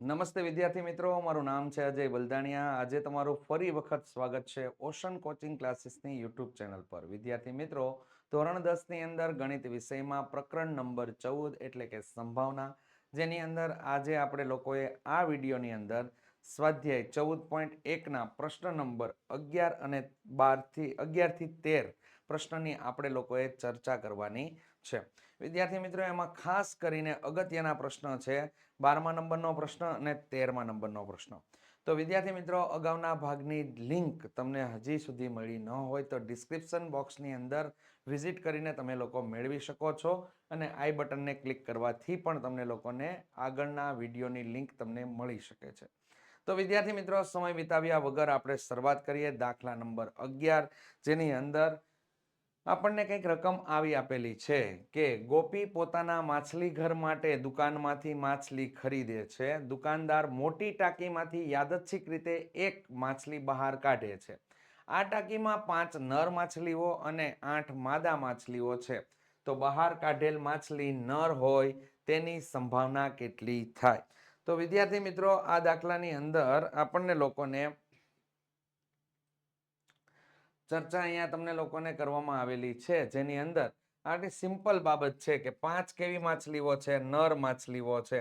નમસ્તે વિદ્યાર્થી મિત્રો, મારું નામ છે અજય બલદાણિયા. આજે તમારું ફરી વખત સ્વાગત છે ઓશન કોચિંગ ક્લાસીસની યુટ્યુબ ચેનલ પર. વિદ્યાર્થી મિત્રો, ધોરણ દસની અંદર ગણિત વિષયમાં પ્રકરણ નંબર ચૌદ એટલે કે સંભાવના, જેની અંદર આજે આપણે લોકોએ આ વિડીયોની અંદર સ્વાધ્યાય ચૌદ પોઈન્ટ એકના પ્રશ્ન નંબર અગિયાર અને બારથી, અગિયારથી તેર પ્રશ્નની આપણે લોકોએ ચર્ચા કરવાની છે. વિદ્યાર્થી મિત્રો, એમાં ખાસ કરીને અગત્યના પ્રશ્ન છે બારમા નંબરનો પ્રશ્ન અને તેરમા નંબરનો પ્રશ્ન. તો વિદ્યાર્થી મિત્રો, અગાઉના ભાગની લિંક તમને હજી સુધી મળી ન હોય તો ડિસ્ક્રિપ્શન બોક્સની અંદર વિઝિટ કરીને તમે લોકો મેળવી શકો છો અને આઈ બટનને ક્લિક કરવાથી પણ તમને લોકોને આગળના વિડીયોની લિંક તમને મળી શકે છે. તો વિદ્યાર્થી મિત્રો, સમય વિતાવ્યા વગર આપણે શરૂઆત કરીએ દાખલા નંબર અગિયાર, જેની અંદર આપણને કંઈક રકમ આવી આપેલી છે કે ગોપી પોતાના માછલી ઘર માટે દુકાનમાંથી માછલી ખરીદે છે. દુકાનદાર મોટી ટાંકીમાંથી યાદચ્છિક રીતે એક માછલી બહાર કાઢે છે. આ ટાંકીમાં પાંચ નર માછલીઓ અને આઠ માદા માછલીઓ છે. તો બહાર કાઢેલ માછલી નર હોય તેની સંભાવના કેટલી થાય? તો વિદ્યાર્થી મિત્રો, આ દાખલાની અંદર આપણને લોકોને ચર્ચા અહીંયા તમને લોકોને કરવામાં આવેલી છે, જેની અંદર આટલી સિમ્પલ બાબત છે કે પાંચ કેવી માછલીઓ છે, નર માછલીઓ છે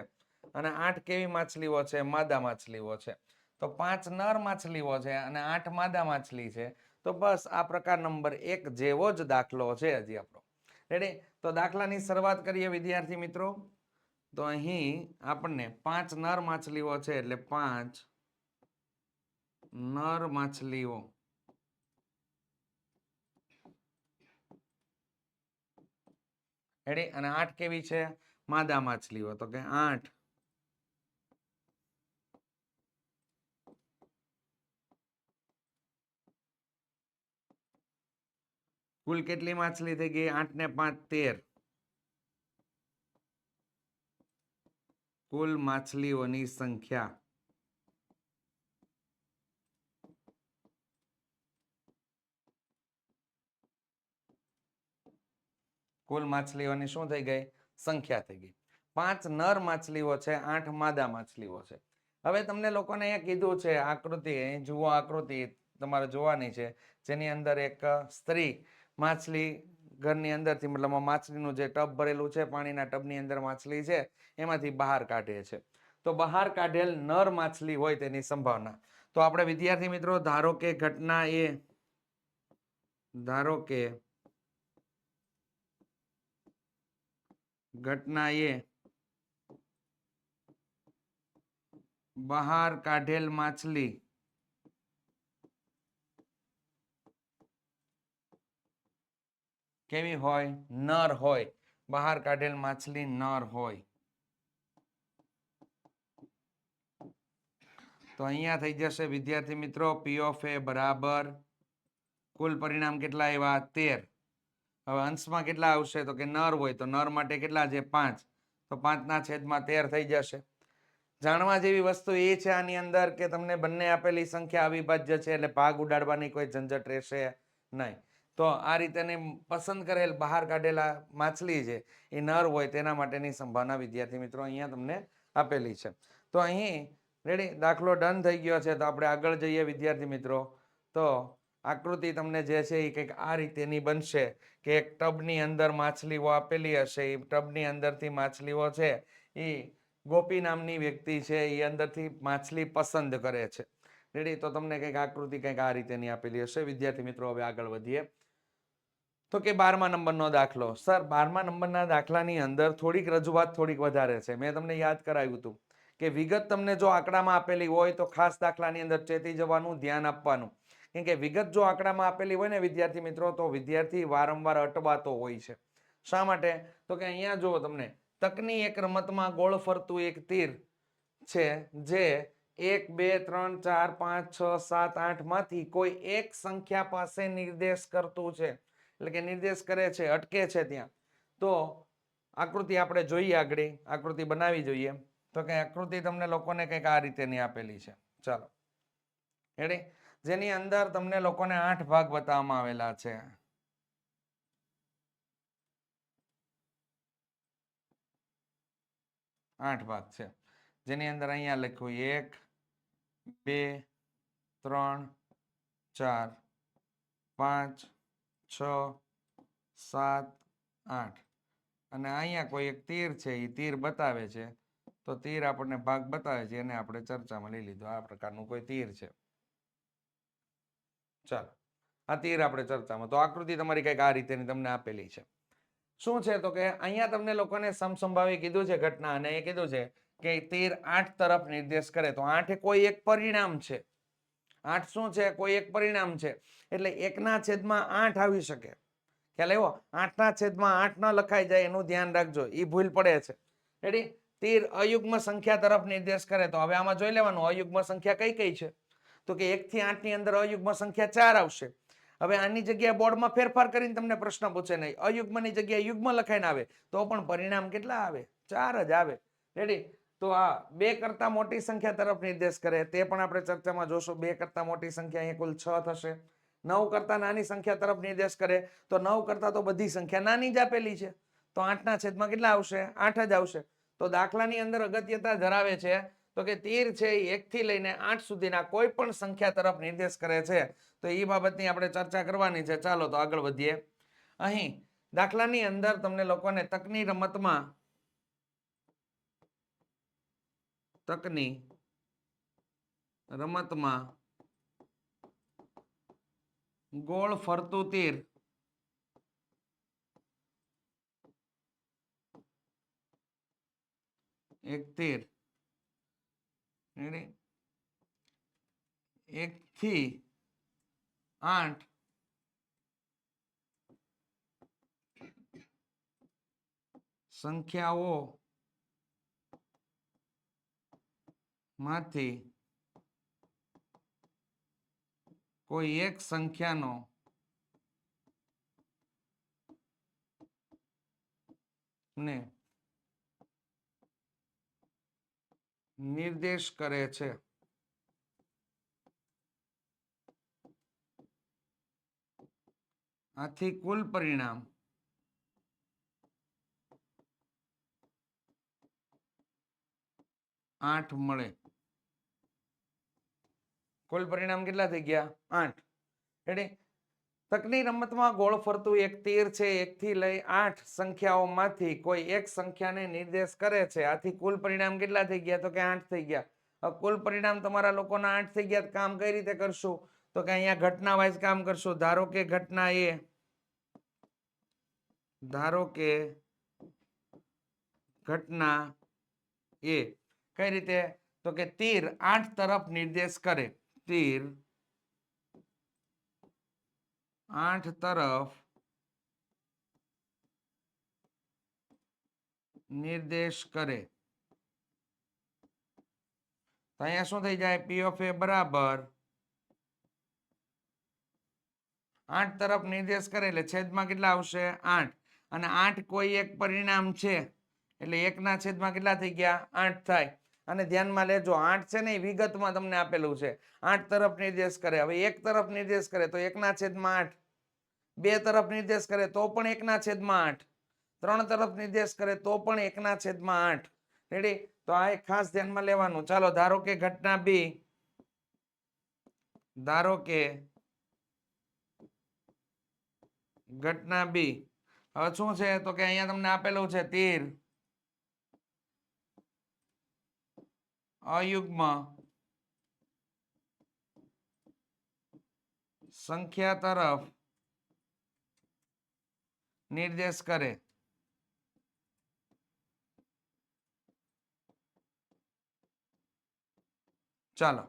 અને આઠ કેવી માછલીઓ છે, માદા માછલીઓ છે. તો પાંચ નર માછલીઓ છે અને આઠ માદા માછલી છે, તો બસ આ પ્રકાર નંબર એક જેવો જ દાખલો છે હજી આપણો. રેડી તો દાખલાની શરૂઆત કરીએ વિદ્યાર્થી મિત્રો. તો અહીં આપણને પાંચ નર માછલીઓ છે એટલે પાંચ નર માછલીઓ. રેડી અને આઠ કેવી છે? માદા માછલીઓ તો કે આઠ. કુલ કેટલી માછલી થઈ ગઈ? આઠ ને પાંચ, તેર. કુલ માછલીઓની સંખ્યા કુલ માછલીઓની શું થઈ ગઈ? સંખ્યા થઈ ગઈ. પાંચ નર માછલીઓ છે, આઠ માદા માછલીઓ છે. હવે તમને લોકોને અહીંયા કીધું છે, આકૃતિ અહીં જુઓ આકૃતિ તમારે જોવાની છે, જેની અંદર એક સ્ત્રી માછલી ઘરની અંદરથી, મતલબ માછલીનું જે ટબ ભરેલું છે, પાણીના ટબની અંદર માછલી છે, એમાંથી બહાર કાઢે છે. તો બહાર કાઢેલ નર માછલી હોય તેની સંભાવના. તો આપણે વિદ્યાર્થી મિત્રો, ધારો કે ઘટના એ, ધારો કે ઘટના એ બહાર કાઢેલ માછલી. કેવી હોય? નર હોય. બહાર કાઢેલ માછલી નર હોય. તો અહીંયા થઈ જશે, વિદ્યાર્થી મિત્રો. પી ઓફ એ બરાબર. કુલ પરિણામ કેટલા એવા તેર. હવે અંશમાં કેટલા આવશે? તો કે નર હોય, તો નર માટે કેટલા છે? પાંચ. તો પાંચના છેદમાં તેર થઈ જશે. જાણવા જેવી વસ્તુ એ છે આની અંદર કે તમને બંને આપેલી સંખ્યા અવિભાજ્ય છે એટલે ભાગ ઉડાડવાની કોઈ ઝંઝટ રહેશે નહીં. તો આ રીતેની પસંદ કરેલ બહાર કાઢેલા માછલી છે, એ નર હોય તેના માટેની સંભાવના વિદ્યાર્થી મિત્રો અહીંયા તમને આપેલી છે. તો અહીં રેડી દાખલો ડન થઈ ગયો છે. તો આપણે આગળ જઈએ વિદ્યાર્થી મિત્રો. તો આકૃતિ તમને જે છે એ કંઈક આ રીતેની બનશે કે એક ટબની અંદર માછલીઓ આપેલી હશે, એ ટબની અંદરથી માછલીઓ છે, એ ગોપી નામની વ્યક્તિ છે, એ અંદરથી માછલી પસંદ કરે છે. રેડી તો તમને કંઈક આકૃતિ કંઈક આ રીતેની આપેલી હશે. વિદ્યાર્થી મિત્રો, હવે આગળ વધીએ. તો કે બારમા નંબરનો દાખલો. સર, બારમા નંબરના દાખલાની અંદર થોડીક રજૂઆત થોડીક વધારે છે. મેં તમને યાદ કરાવ્યું હતું કે વિગત તમને જો આંકડામાં આપેલી હોય તો ખાસ દાખલાની અંદર ચેતી જવાનું, ધ્યાન આપવાનું. કેમ કે વિગત જો આંકડામાં આપેલી હોય ને વિદ્યાર્થી મિત્રો, તો વિદ્યાર્થી વારંવાર અટવાતો હોય છે. શા માટે? તો કે અહીંયા જુઓ તમને, તકની એક રમતમાં ગોળ ફરતું એક તીર છે, જે એક, બે, ત્રણ, ચાર, પાંચ, છ, સાત, આઠમાંથી કોઈ એક સંખ્યા પાસે નિર્દેશ કરતું છે. એટલે કે નિર્દેશ કરે છે, અટકે છે ત્યાં. તો આકૃતિ આપણે જોઈએ આગળ, આકૃતિ બનાવી જોઈએ. તો કે આકૃતિ તમને લોકોને કંઈક આ રીતેની આપેલી છે. ચાલો. રેડી જેની અંદર તમને લોકોને આઠ ભાગ બતાવવામાં આવેલા છે. આઠ ભાગ છે. જેની અંદર અહીંયા લખ્યું એક, બે, ત્રણ, ચાર, પાંચ, છ, સાત, આઠ. અને અહીંયા કોઈ એક તીર છે એ તીર બતાવે છે. તો તીર આપણને ભાગ બતાવે છે, એને આપણે ચર્ચામાં લઈ લીધું. આ પ્રકારનું કોઈ તીર છે. ચાલો, આ તીર આપણે ચર્ચામાં. તો આકૃતિ તમારી કંઈક આ રીતેની તમને આપેલી છે. શું છે? તો કે અહીંયા તમને લોકોને સમસંભાવી કીધું છે ઘટના અને એ કીધું છે કે તીર આઠ તરફ નિર્દેશ કરે. તો આઠ કોઈ એક પરિણામ છે. આઠ શું છે? કોઈ એક પરિણામ છે. એટલે એકના છેદમાં આઠ આવી શકે. ખ્યાલ આવ્યો? આઠના છેદમાં આઠ ન લખાઈ જાય એનું ધ્યાન રાખજો. એ ભૂલ પડે છે. રેડી તીર અયુગ્મ સંખ્યા તરફ નિર્દેશ કરે. તો હવે આમાં જોઈ લેવાનું. અયુગ્મ સંખ્યા કઈ કઈ છે? તો કે એક થી આઠની અંદર અયુગ્મ સંખ્યા ચાર આવશે. હવે આની જગ્યાએ બોર્ડમાં ફેરફાર કરીને તમને પ્રશ્ન પૂછે નહીં. અયુગ્મની જગ્યાએ યુગ્મ લખાઈને આવે, તો પણ પરિણામ કેટલા આવે? ચાર જ આવે. રેડી તો આ બે કરતા મોટી સંખ્યા તરફ નિર્દેશ કરે. તે પણ આપણે ચર્ચામાં જોશું. બે કરતા મોટી સંખ્યા અહીંયા કુલ છ થશે. નવ કરતા નાની સંખ્યા તરફ નિર્દેશ કરે. તો નવ કરતા તો બધી સંખ્યા નાની જ આપેલી છે. તો આઠના છેદમાં કેટલા આવશે? આઠ જ આવશે. તો દાખલાની અંદર અગત્યતા ધરાવે છે તો કે તીર છે એ એકથી લઈને આઠ સુધીના કોઈ પણ સંખ્યા તરફ નિર્દેશ કરે છે. તો એ બાબતની આપણે ચર્ચા કરવાની છે. ચાલો તો આગળ વધીએ. અહીં દાખલાની અંદર તમને લોકોને તકની રમતમાં તકની રમતમાં ગોળ ફરતું તીર. એક તીર? એક થી આઠ સંખ્યાઓ માંથી કોઈ એક સંખ્યાનો ને નિર્દેશ કરે છે. આથી કુલ પરિણામ. આઠ મળે. કુલ પરિણામ કેટલા થઈ ગયા? આઠ. રેડી તકની રમતમાં ગોળ ફરતું એક તીર છે એક થી લઈ આઠ સંખ્યાઓમાંથી કોઈ એક સંખ્યાને નિર્દેશ કરે છે. આથી કુલ પરિણામ કેટલા થઈ ગયા? તો કે આઠ થઈ ગયા. કુલ પરિણામ તમારા લોકોના આઠ થઈ ગયા કામ કઈ રીતે કરશું? તો કે અહીંયા ઘટના વાઇઝ કામ કરશું. ધારો કે ઘટના એ, ધારો કે ઘટના એ, કઈ રીતે? તો કે તીર આઠ તરફ નિર્દેશ કરે. તીર આઠ તરફ નિર્દેશ કરે. તો અહીંયા શું થઈ જાય? પી ઓફ એ બરાબર. આઠ તરફ નિર્દેશ કરે એટલે છેદમાં કેટલા આવશે? આઠ. અને આઠ કોઈ એક પરિણામ છે. એટલે એકના છેદમાં કેટલા થઈ ગયા? આઠ થાય. અને ધ્યાનમાં લેજો, આઠ છે ને એ વિગતમાં તમને આપેલું છે. આઠ તરફ નિર્દેશ કરે. હવે એક તરફ નિર્દેશ કરે તો એકના છેદમાં આઠ. બે તરફ નિર્દેશ કરે તો પણ એકના છેદમાં આઠ. ત્રણ તરફ નિર્દેશ કરે તો પણ એકના છેદમાં આઠ. રેડી તો આ એક ખાસ ધ્યાનમાં લેવાનું. ચાલો, ધારો કે ઘટના બી ધારો કે ઘટના બી હવે શું છે? તો કે અહીંયા તમને આપેલું છે તીર. અયુગ્મ સંખ્યા તરફ નિર્દેશ કરે. ચાલો.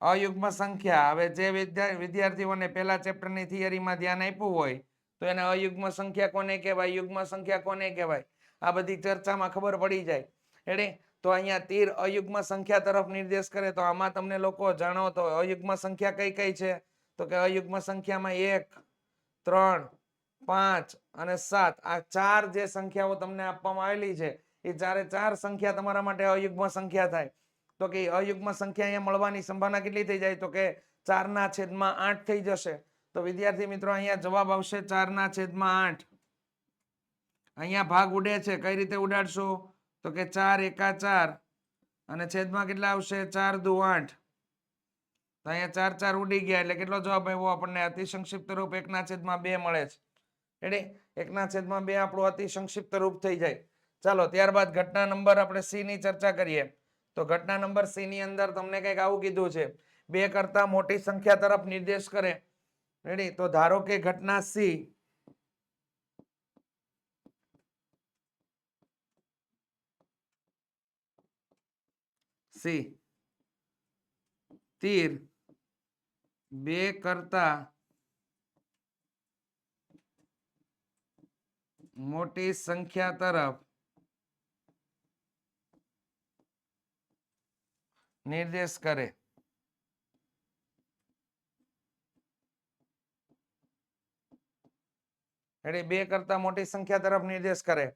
અયુગ્મ સંખ્યા હવે જે વિદ્યા- વિદ્યાર્થીઓને પહેલા ચેપ્ટરની થિયરીમાં ધ્યાન આપ્યું હોય, તો એને અયુગ્મ સંખ્યા કોને કહેવાય? યુગ્મ સંખ્યા કોને કહેવાય? આ બધી ચર્ચામાં ખબર પડી જાય. એટલે તો અહીંયા તીર અયુગ્મ સંખ્યા તરફ નિર્દેશ કરે. તો આમાં તમને લોકો જાણો તો અયુગ્મ સંખ્યા કઈ કઈ છે? તો કે અયુગ્મ સંખ્યામાં એક, ત્રણ, પાંચ અને સાત. આ ચાર જે સંખ્યાઓ તમને આપવામાં આવેલી છે, એ ચારે ચાર સંખ્યા તમારા માટે અયુગ્મ સંખ્યા થાય. તો કે અયુગ્મ સંખ્યા અહીંયા મળવાની સંભાવના કેટલી થઈ જાય? તો કે ચારના છેદમાં આઠ થઈ જશે. તો વિદ્યાર્થી મિત્રો, અહીંયા જવાબ આવશે ચારના છેદમાં આઠ. અહીંયા ભાગ ઉડે છે. કઈ રીતે ઉડાડશો? તો કે ચાર એકા ચાર. અને છેદમાં કેટલા આવશે? ચાર દુ આઠ. તો અહીંયા ચાર ચાર ઉડી ગયા એટલે કેટલો જવાબ આવ્યો આપણને? અતિ સંક્ષિપ્ત રૂપ એકના છેદમાં બે મળે છે. એટલે એકના છેદમાં બે આપણું અતિ સંક્ષિપ્ત રૂપ થઈ જાય. ચાલો, ત્યારબાદ ઘટના નંબર આપણે સી ની ચર્ચા કરીએ. તો ઘટના નંબર સી ની અંદર તમને કંઈક આવું કીધું છે. બે કરતા મોટી સંખ્યા તરફ નિર્દેશ કરે. રેડી તો ધારો કે ઘટના સી સી તીર બે કરતા મોટી સંખ્યા તરફ નિર્દેશ કરે એટલે બે કરતા મોટી સંખ્યા તરફ નિર્દેશ કરે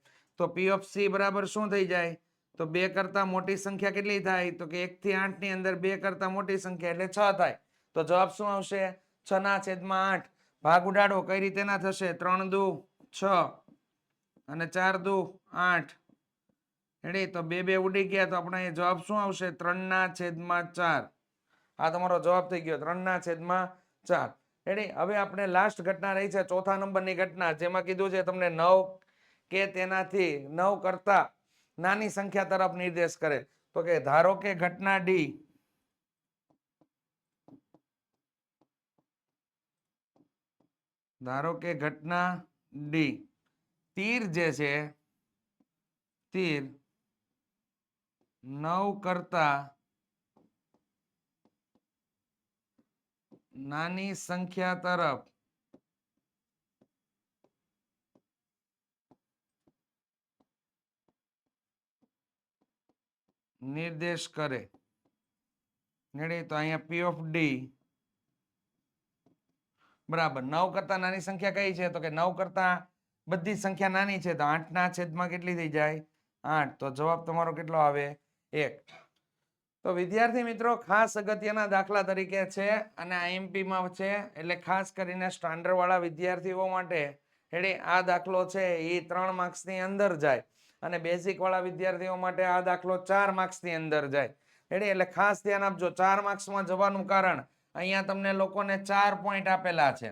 તો પી ઓફ સી બરાબર શું થઈ જાય તો બે કરતા મોટી સંખ્યા કેટલી થાય? તો કે એક થી આઠની અંદર બે કરતા મોટી સંખ્યા એટલે છ થાય. તો જવાબ શું આવશે? છ ના છેદમાં આઠ. ભાગ ઉડાડો, કઈ રીતે ના થશે? ત્રણ દુ, છ. અને ચાર દુ, આઠ. એટલે તો બે બે ઉડી ગયા, તો આપણે જવાબ શું આવશે? ત્રણ ના છેદમાં ચાર. આ તમારો જવાબ થઈ ગયો. ત્રણ ના છેદમાં ચાર. એટલે હવે આપણે લાસ્ટ ઘટના રહી છે, ચોથા નંબરની ઘટના, જેમાં કીધું છે તમને નવ કે તેનાથી નવ કરતા નાની સંખ્યા તરફ નિર્દેશ કરે. તો કે ધારો કે ઘટના ડી ધારો કે ઘટના ડી તીર જે છે, તીર નવ કરતા નાની સંખ્યા તરફ નિર્દેશ કરે. તો અહીંયા પી ઓફ ડી બરાબર. નવ કરતા નાની સંખ્યા કઈ છે? તો કે નવ કરતા બધી સંખ્યા નાની છે. તો આઠ ના છેદમાં કેટલી થઈ જાય? આઠ. તો જવાબ તમારો કેટલો આવે? એક. તો વિદ્યાર્થી મિત્રો, ખાસ અગત્યના દાખલા તરીકે છે અને આઈએમપીમાં છે એટલે ખાસ કરીને સ્ટાન્ડર્ડ વાળા વિદ્યાર્થીઓ માટે એટલે આ દાખલો છે એ ત્રણ માર્ક્સની અંદર જાય. અને બેઝિક વાળા વિદ્યાર્થીઓ માટે આ દાખલો ચાર માર્ક્સની અંદર જાય. રેડી એટલે ખાસ ધ્યાન આપજો, ચાર માર્ક્સમાં જવાનું કારણ અહીંયા તમને લોકોને ચાર પોઈન્ટ આપેલા છે.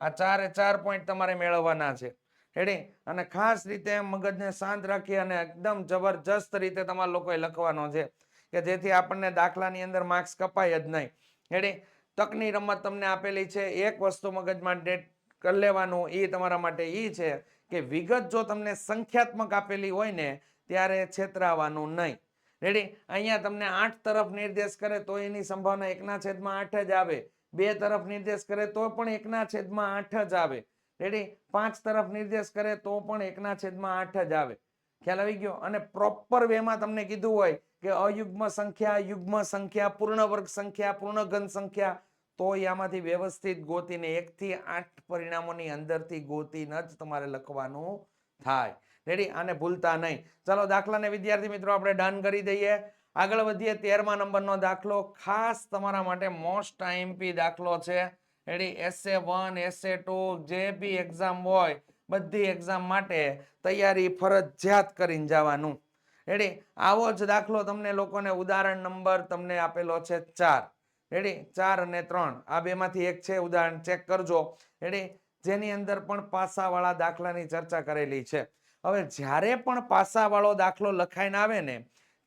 આ ચારે ચાર પોઈન્ટ તમારે મેળવવાના છે. રેડી અને ખાસ રીતે મગજને શાંત રાખી અને એકદમ જબરજસ્ત રીતે તમારે લોકોએ લખવાનો છે કે જેથી આપણને દાખલાની અંદર માર્ક્સ કપાય જ નહીં. રેડી તકની રમત તમને આપેલી છે, એક વસ્તુ મગજમાં ડેટ કરી લેવાનું એ તમારા માટે એ છે. કે વિગત જો તમને સંખ્યાત્મક આપેલી હોય ને, ત્યારે છેતરાવાનું નહીં. રેડી અહીંયા તમને આઠ તરફ નિર્દેશ કરે તો એની સંભાવના એકના છેદમાં આઠ જ આવે. બે તરફ નિર્દેશ કરે તો પણ એકના છેદમાં આઠ જ આવે. રેડી પાંચ તરફ નિર્દેશ કરે તો પણ એકના છેદમાં આઠ જ આવે. ખ્યાલ આવી ગયો? અને પ્રોપર વેમાં તમને કીધું હોય કે અયુગ્મ સંખ્યા, યુગ્મ સંખ્યા, પૂર્ણ વર્ગ સંખ્યા, પૂર્ણ ઘન સંખ્યા તો આમાંથી વ્યવસ્થિત ગોતીને એકથી આઠ પરિણામોની અંદરથી ગોતીને જ તમારે લખવાનું થાય. રેડી આને ભૂલતા નહીં. ચાલો, દાખલાને વિદ્યાર્થી મિત્રો આપણે ડન કરી દઈએ. આગળ વધીએ. તેરમા નંબરનો દાખલો. ખાસ તમારા માટે મોસ્ટ આઈએમપી દાખલો છે. Ready SA one SA two જે બી એક્ઝામ હોય, બધી એક્ઝામ માટે તૈયારી ફરજિયાત કરીને જવાનું. રેડી આવો જ દાખલો તમને લોકોને ઉદાહરણ નંબર તમને આપેલો છે ચાર. રેડી ચાર અને ત્રણ. આ બેમાંથી એક છે, ઉદાહરણ ચેક કરજો. રેડી જેની અંદર પણ પાસાવાળા દાખલાની ચર્ચા કરેલી છે. હવે જ્યારે પણ પાસાવાળો દાખલો લખાઈને આવે ને,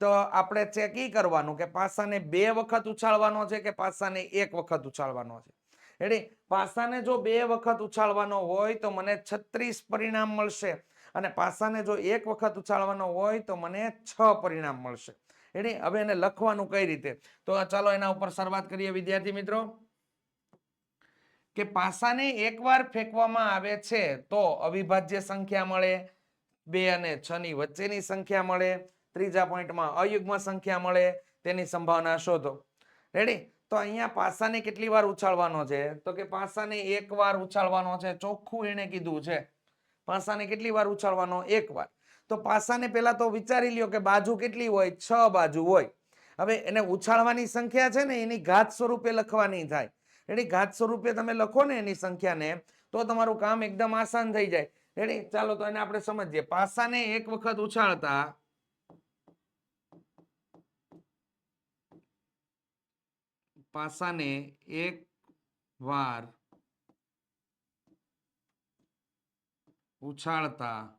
તો આપણે ચેક ઈ કરવાનું કે પાસાને બે વખત ઉછાળવાનો છે કે પાસાને એક વખત ઉછાળવાનો છે? રેડી પાસાને જો બે વખત ઉછાળવાનો હોય તો મને છત્રીસ પરિણામ મળશે. અને પાસાને જો એક વખત ઉછાળવાનો હોય તો મને છ પરિણામ મળશે. રેડી હવે એને લખવાનું કઈ રીતે? તો ચાલો એના ઉપર શરૂઆત કરીએ, વિદ્યાર્થી મિત્રો. કે પાસાને એકવાર ફેંકવામાં આવે છે, તો અવિભાજ્ય સંખ્યા મળે. બે અને છ ની વચ્ચેની સંખ્યા મળે. ત્રીજા પોઈન્ટમાં અયુગ્મ સંખ્યા મળે. તેની સંભાવના શોધો. રેડી તો અહીંયા પાસાને કેટલી વાર ઉછાળવાનો છે? તો કે પાસાને એક વાર ઉછાળવાનો છે, ચોખ્ખું એને કીધું છે. પાસાને કેટલી વાર ઉછાળવાનો? એક વાર. તો પાસાને પહેલાં તો વિચારી લ્યો કે બાજુ કેટલી હોય, છ બાજુ હોય. હવે એને ઉછાળવાની સંખ્યા છે ને, એની ઘાત સ્વરૂપે લખવાની થાય. રેડી ઘાત સ્વરૂપે તમે લખો ને એની સંખ્યાને, તો તમારું કામ એકદમ આસાન થઈ જાય. રેડી ચાલો, તો એને આપણે સમજીએ. પાસાને એક વખત ઉછાળતા, પાસાને એક વાર ઉછાળતા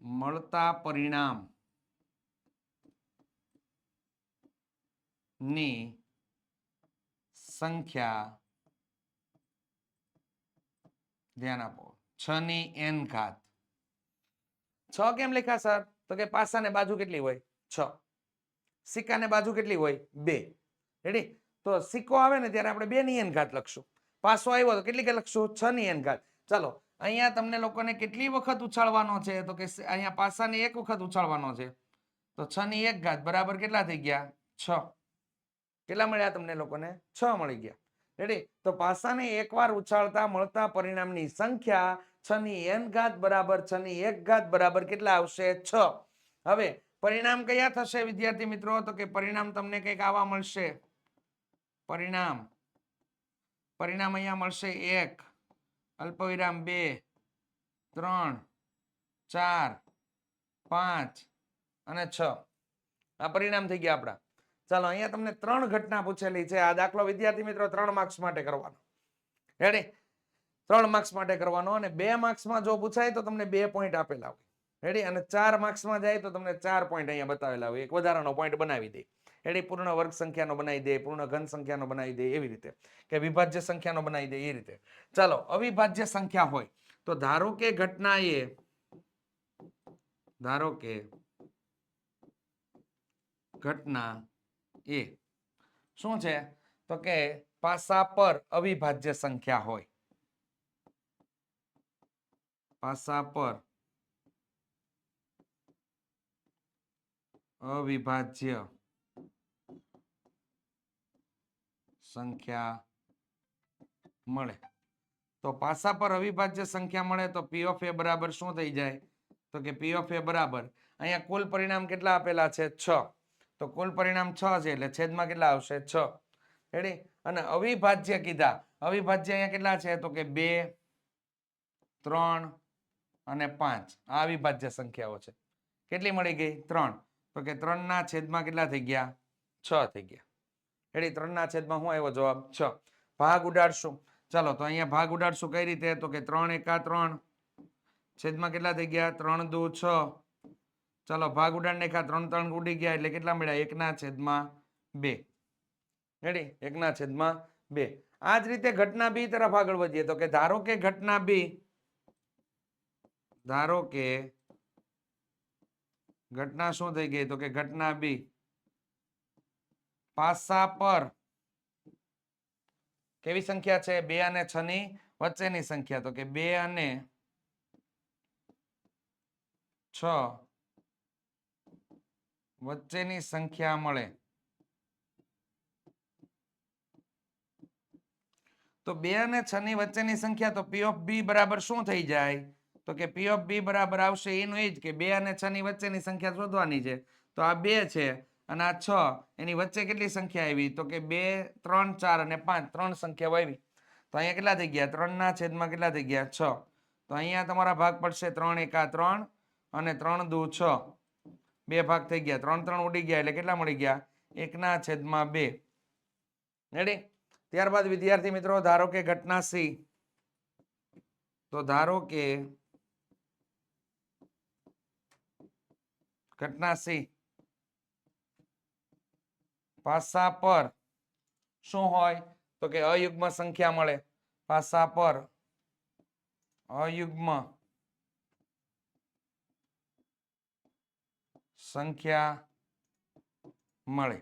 મળતા પરિણામની સંખ્યા ધ્યાન આપો. છ ની એન ઘાત. છ કેમ લખ્યા સર? તો કે પાસાને બાજુ કેટલી હોય? છ. સિક્કાને બાજુ કેટલી હોય? બે. રેડી તો સિક્કો આવે ને ત્યારે આપણે બે ની એન ઘાત લખશું. પાસો આવ્યો તો કેટલી કે લખશું? છ ની એન ઘાત. ચાલો અહીંયા તમને લોકોને કેટલી વખત ઉછાળવાનો છે? તો કે અહીંયા પાસાને એક વખત ઉછાળવાનો છે. તો છ ની એક ઘાત બરાબર કેટલા થઈ ગયા? છ. કેટલા મળ્યા તમને લોકોને? છ મળી ગયા. રેડી તો પાસાને એકવાર ઉછાળતા મળતા પરિણામની સંખ્યા છ ની એન ઘાત બરાબર, છ ની એક ઘાત બરાબર કેટલા આવશે? છ. હવે, પરિણામ કયા થશે વિદ્યાર્થી મિત્રો? તો કે પરિણામ તમને કંઈક આવા મળશે. પરિણામ. પરિણામ અહીંયા મળશે એક. અલ્પવિરામ બે, ત્રણ, ચાર, પાંચ અને છ. આ પરિણામ થઈ ગયા આપણા. ચાલો, અહીંયા તમને ત્રણ ઘટના પૂછેલી છે. આ દાખલો વિદ્યાર્થી મિત્રો ત્રણ માર્ક્સ માટે કરવાનો. રેડી ત્રણ માર્ક્સ માટે કરવાનો અને બે માર્ક્સમાં જો પૂછાય તો તમને બે પોઈન્ટ આપેલા હોય. રેડી અને ચાર માર્ક્સમાં જાય તો તમને ચાર પોઈન્ટ અહીંયા બતાવેલા હોય. એક વધારાનો પોઈન્ટ બનાવી દે. રેડી પૂર્ણ વર્ગ સંખ્યાનો બનાવી દે, પૂર્ણ ઘન સંખ્યાનો બનાવી દે એવી રીતે. કે વિભાજ્ય સંખ્યાનો બનાવી દે એ રીતે. ચાલો, અવિભાજ્ય સંખ્યા હોય તો ધારો કે ઘટના એ, ધારો કે ઘટના એ, શું છે? તો કે પાસા પર અવિભાજ્ય સંખ્યા હોય. પાસા પર અવિભાજ્ય સંખ્યા મળે. તો પાસા પર અવિભાજ્ય સંખ્યા મળે તો પી ઓફ એ બરાબર શું થઈ જાય? તો કે પી ઓફ એ બરાબર. અહીંયા કુલ પરિણામ કેટલા આપેલા છે? છ. તો કુલ પરિણામ છ છે એટલે છેદમાં કેટલા આવશે? છ. રેડી અને અવિભાજ્ય કીધા. અવિભાજ્ય અહીંયા કેટલા છે? તો કે બે, ત્રણ અને પાંચ. આ અવિભાજ્ય સંખ્યાઓ છે. કેટલી મળી ગઈ? ત્રણ. તો કે ત્રણના છેદમાં કેટલા થઈ ગયા? છ થઈ ગયા. રેડી, ત્રણના છેદમાં શું આવ્યો જવાબ? છ. ભાગ ઉડાડશું. ચાલો, તો અહીંયા ભાગ ઉડાડશું કઈ રીતે? તો કે ત્રણ એકા ત્રણ. છેદમાં કેટલા થઈ ગયા? ત્રણ દુ છ. ચાલો, ભાગ ઉડાડ નાખ્યા ત્રણ ત્રણ ઉડી ગયા એટલે કેટલા મળ્યા? એકના છેદમાં બે. રેડી? એકના છેદમાં બે. આ જ રીતે ઘટના બી તરફ આગળ વધીએ. તો કે ધારો કે ઘટના બી, ધારો કે ઘટના શું થઈ ગઈ? તો કે ઘટના બી. પાસા પર. કેવી સંખ્યા છે? બે અને છ ની વચ્ચેની સંખ્યા. તો કે બે અને છ વચ્ચેની સંખ્યા મળે. તો બે અને છ ની વચ્ચેની સંખ્યા તો પી ઓફ બી બરાબર શું થઈ જાય? તો કે પી ઓફ બી બરાબર આવશે એનું એ જ કે બે અને છ ની વચ્ચેની સંખ્યા શોધવાની છે. તો આ બે છે. અને આ છ, એની વચ્ચે કેટલી સંખ્યા આવી? તો કે બે, ત્રણ, ચાર અને પાંચ, ત્રણ સંખ્યાઓ આવી. તો અહીંયા કેટલા થઈ ગયા? ત્રણના છેદમાં કેટલા થઈ ગયા? છ. તો અહીંયા તમારા ભાગ પડશે ત્રણ એકા ત્રણ અને ત્રણ દુ છ. બે ભાગ થઈ ગયા. ત્રણ ત્રણ ઉડી ગયા એટલે કેટલા મળી ગયા? એકના છેદમાં બે. રેડી ત્યારબાદ વિદ્યાર્થી મિત્રો, ધારો કે ઘટના સી. તો ધારો કે ઘટના સી. પાસા પર શું હોય? તો કે અયુગ્મ સંખ્યા મળે. પાસા પર અયુગ્મ સંખ્યા મળે.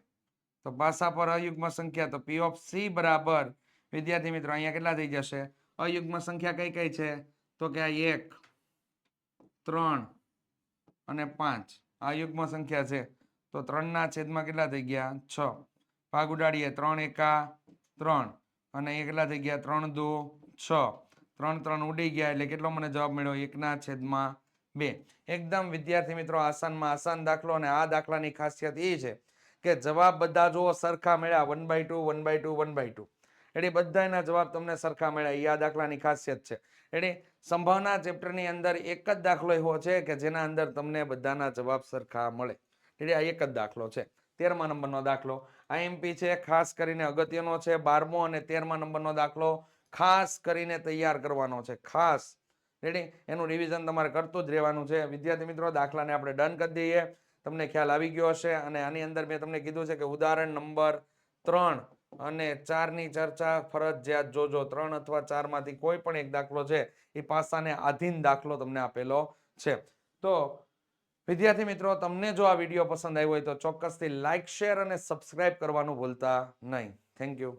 તો પાસા પર અયુગ્મ સંખ્યા, તો પી ઓફ સી બરાબર. વિદ્યાર્થી મિત્રો, અહીંયા કેટલા થઈ જશે? અયુગ્મ સંખ્યા કઈ કઈ છે? તો કે આ એક, ત્રણ અને પાંચ. આ યુગ્મ સંખ્યા છે. તો ત્રણના છેદમાં કેટલા થઈ ગયા? છ. ભાગ ઉડાડીએ. ત્રણ એકા ત્રણ. અને એ કેટલા થઈ ગયા? ત્રણ દો છ. ત્રણ ત્રણ ઉડી ગયા એટલે કેટલો મને જવાબ મળ્યો? એકના છેદમાં બે. એકદમ વિદ્યાર્થી મિત્રો, આસાનમાં આસાન દાખલો અને આ દાખલાની ખાસિયત એ છે કે જવાબ બધા જો સરખા મળ્યા. One by two one by two one by two એટલે બધાના જવાબ તમને સરખા મળ્યા. એ આ દાખલાની ખાસિયત છે. એટલે સંભાવના ચેપ્ટરની અંદર એક જ દાખલો એવો છે કે જેના અંદર તમને બધાના જવાબ સરખા મળે. એટલે આ એક જ દાખલો છે. તેરમા નંબરનો દાખલો. આઈએમપી છે, ખાસ કરીને અગત્યનો છે, બારમો અને તેરમા નંબરનો દાખલો ખાસ કરીને તૈયાર કરવાનો છે. ખાસ. રેડી એનું રિવિઝન તમારે કરતું જ રહેવાનું છે. વિદ્યાર્થી મિત્રો, દાખલાને આપણે ડન કરી દઈએ. તમને ખ્યાલ આવી ગયો હશે અને આની અંદર મેં તમને કીધું છે કે ઉદાહરણ નંબર ત્રણ અને ચારની ચર્ચા ફરજિયાત જોજો. ત્રણ અથવા ચારમાંથી કોઈ પણ એક દાખલો છે, એ પાસાને આધીન દાખલો તમને આપેલો છે. તો વિદ્યાર્થી મિત્રો, તમને જો આ વીડિયો પસંદ આવ્યો હોય તો ચોક્કસથી લાઈક શેર અને સબસ્ક્રાઇબ કરવાનું ભૂલતા નહીં. Thank you